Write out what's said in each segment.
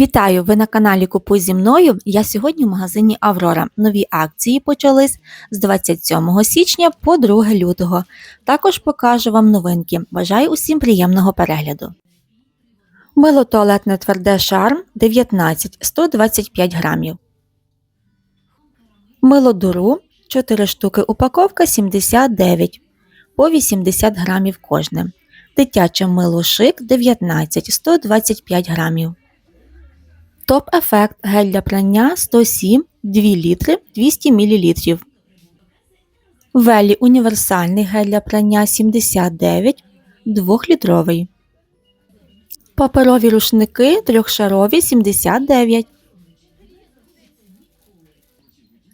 Вітаю! Ви на каналі Купуй зі мною. Я сьогодні в магазині Аврора. Нові акції почались з 27 січня по 2 лютого. Також покажу вам новинки. Бажаю усім приємного перегляду. Мило туалетне тверде шарм 19 125 грамів. Мило дуру 4 штуки упаковка 79 по 80 грамів кожне. Дитяче мило шик 19 125 грамів. Топ-ефект гель для прання 107 2 літри 200 мл. Велі універсальний гель для прання 79 2-літровий. Паперові рушники трьохшарові 79.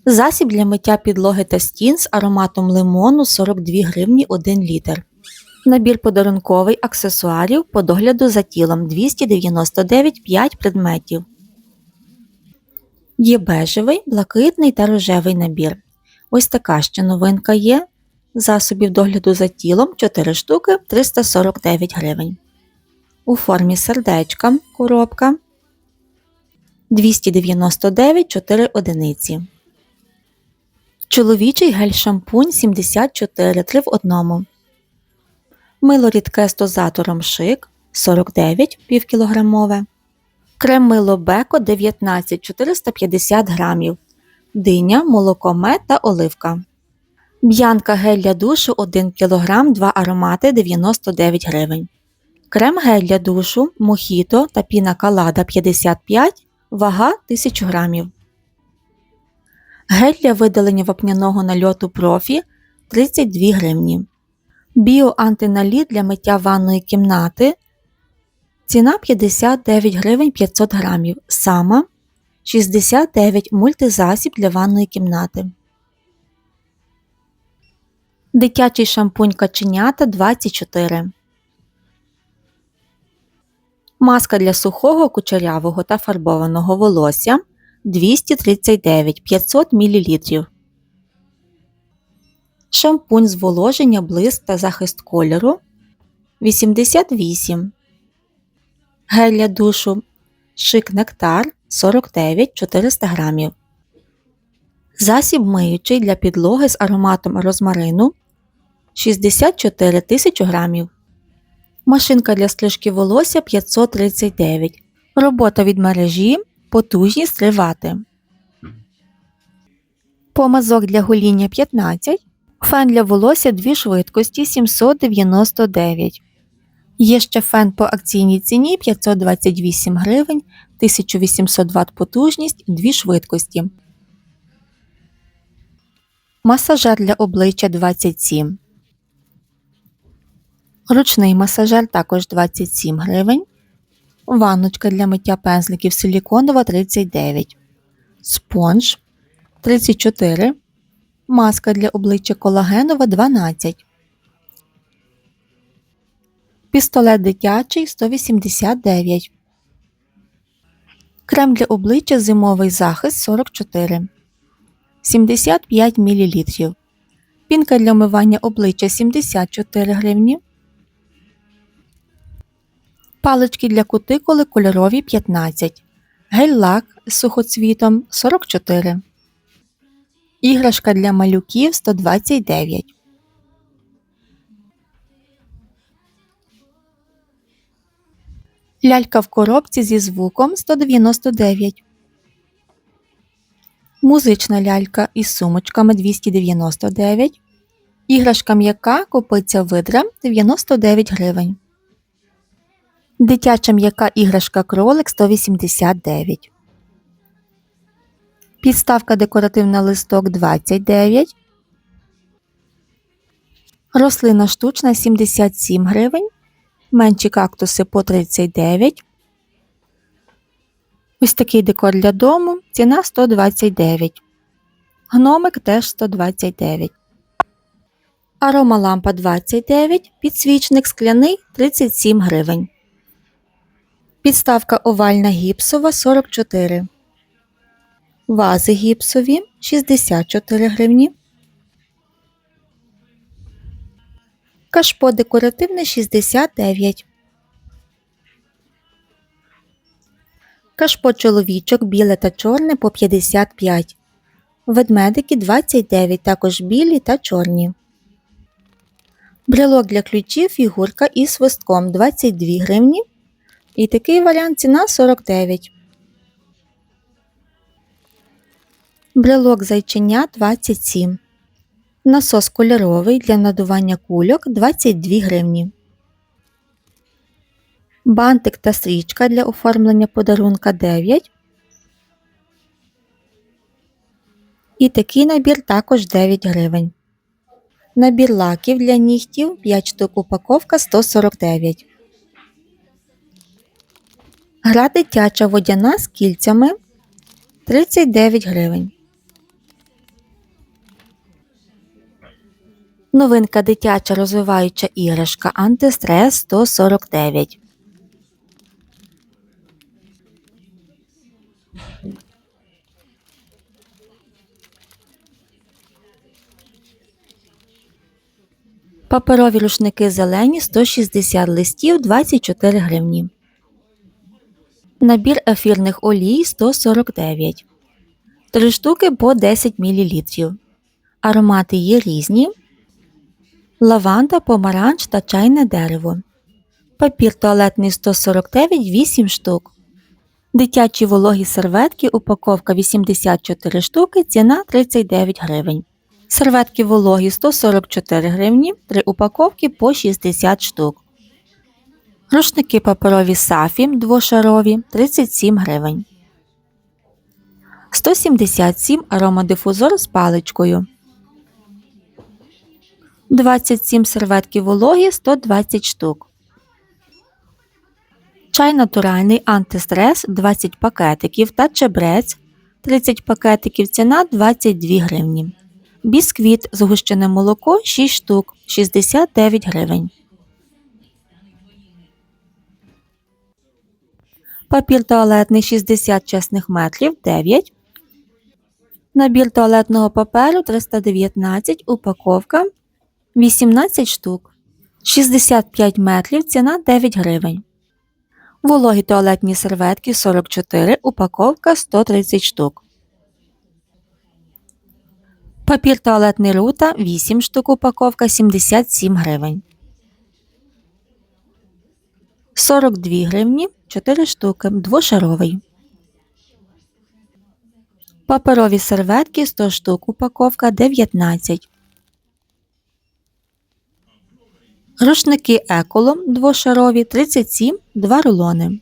Засіб для миття підлоги та стін з ароматом лимону 42 гривні 1 літр. Набір подарунковий аксесуарів по догляду за тілом 299 5 предметів. Є бежевий, блакитний та рожевий набір. Ось така ще новинка є. Засобів догляду за тілом 4 штуки 349 гривень. У формі сердечка коробка 299 4 одиниці. Чоловічий гель-шампунь 74 3 в одному. Мило рідке з дозатором шик 49 півкілограмове. Крем мило Беко 19 450 грамів. Диня, молоко мед та оливка. Б'янка гель для душу 1 кг 2 аромати 99 гривень. Крем гель для душу, мохіто та піна калада 55, вага 1000 грамів. Гель для видалення вапняного нальоту профі 32 гривні. Біоантиналіт для миття ванної кімнати Ціна 59 гривень 500 грамів. Сама 69 мультизасіб для ванної кімнати. Дитячий шампунь каченята 24. Маска для сухого, кучерявого та фарбованого волосся 239 500 мл. Шампунь зволоження, блиск та захист кольору 88 Гель для душу Шик Нектар 49 400 грамів. Засіб миючий для підлоги з ароматом розмарину 64 тисячі грамів. Машинка для стрижки волосся 539. Робота від мережі. Потужність 3 Вт. Помазок для гоління 15. Фен для волосся 2 швидкості 799. Є ще фен по акційній ціні 528 гривень, 1800 Вт потужність, 2 швидкості. Масажер для обличчя 27. Ручний масажер також 27 гривень. Ванночка для миття пензликів силіконова 39. Спонж 34. Маска для обличчя колагенова 12. Пістолет дитячий 189. Крем для обличчя зимовий захист 44. 75 мл. Пінка для вмивання обличчя 74 гривні. Палички для кутикули кольорові 15. Гель-лак з сухоцвітом 44. Іграшка для малюків 129. Лялька в коробці зі звуком 199. Музична лялька із сумочками 299. Іграшка м'яка копиця видра 99 гривень. Дитяча м'яка іграшка кролик 189. Підставка декоративна листок 29. Рослина штучна 77 гривень. Менші кактуси по 39. Ось такий декор для дому. Ціна 129. Гномик теж 129. Аромалампа 29. Підсвічник скляний 37 гривень. Підставка овальна гіпсова 44. Вази гіпсові 64 гривні. Кашпо декоративне 69. Кашпо чоловічок біле та чорне по 55. Ведмедики 29, також білі та чорні. Брелок для ключів фігурка із свистком 22 гривні. І такий варіант ціна 49. Брелок зайченя 27. Насос кольоровий для надування кульок 22 гривні. Бантик та стрічка для оформлення подарунка 9. І такий набір також 9 гривень. Набір лаків для нігтів 5 штук упаковка 149. Гра дитяча водяна з кільцями 39 гривень. Новинка дитяча розвиваюча іграшка антистрес 149. Паперові рушники зелені 160 листів 24 гривні. Набір ефірних олій 149. 3 штуки по 10 мл. Аромати є різні. Лаванда, помаранч та чайне дерево. Папір туалетний 149 8 штук. Дитячі вологі серветки упаковка 84 штуки, ціна 39 гривень. Серветки вологі 144 гривні, 3 упаковки по 60 штук. Рушники паперові сафі двошарові 37 гривень. 177 аромадифузор з паличкою. 27 серветки вологі 120 штук. Чай натуральний антистрес 20 пакетиків та чебрець 30 пакетиків ціна 22 гривні. Бісквіт згущене молоко 6 штук 69 гривень. Папір туалетний 60 чесних метрів 9. Набір туалетного паперу 319 упаковка 18 штук. 65 метрів ціна 9 гривень. Вологі туалетні серветки 44 упаковка 130 штук. Папір туалетний рута 8 штук упаковка 77 гривень. 42 гривні 4 штуки двошаровий. Паперові серветки 100 штук упаковка 19. Рушники еколом двошарові 37 2 рулони.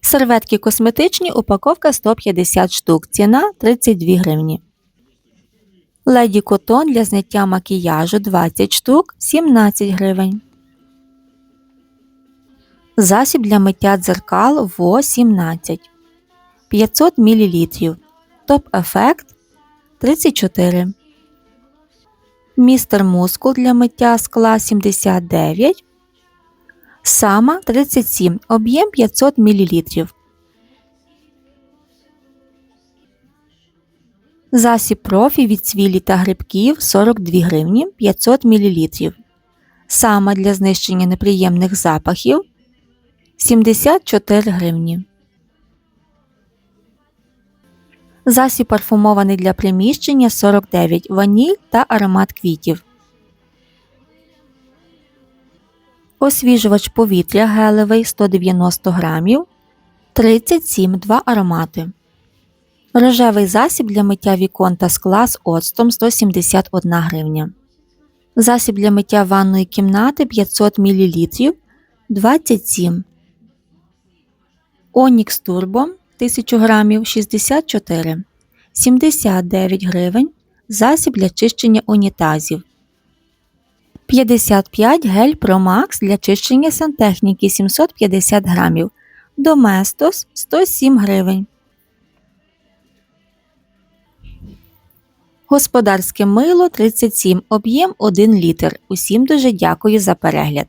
Серветки косметичні упаковка 150 штук. Ціна 32 гривні. Леді котон для зняття макіяжу 20 штук 17 гривень. Засіб для миття дзеркал ВО 17 500 мл. Топ ефект 34. Містер мускул для миття скла 79. Сама 37. Об'єм 500 мл. Засіб профі від цвілі та грибків 42 гривні 500 мл. Сама для знищення неприємних запахів 74 гривні. Засіб парфумований для приміщення 49 ваніль та аромат квітів. Освіжувач повітря гелевий 190 грамів 37 2 аромати. Рожевий засіб для миття вікон та скла з оцтом 171 гривня. Засіб для миття ванної кімнати 500 мл 27. Онікс Турбо 1000 грамів 64. 79 гривень. Засіб для чищення унітазів. 55 гель Pro Max для чищення сантехніки 750 грамів. Доместос 107 гривень. Господарське мило 37, об'єм 1 літр. Усім дуже дякую за перегляд.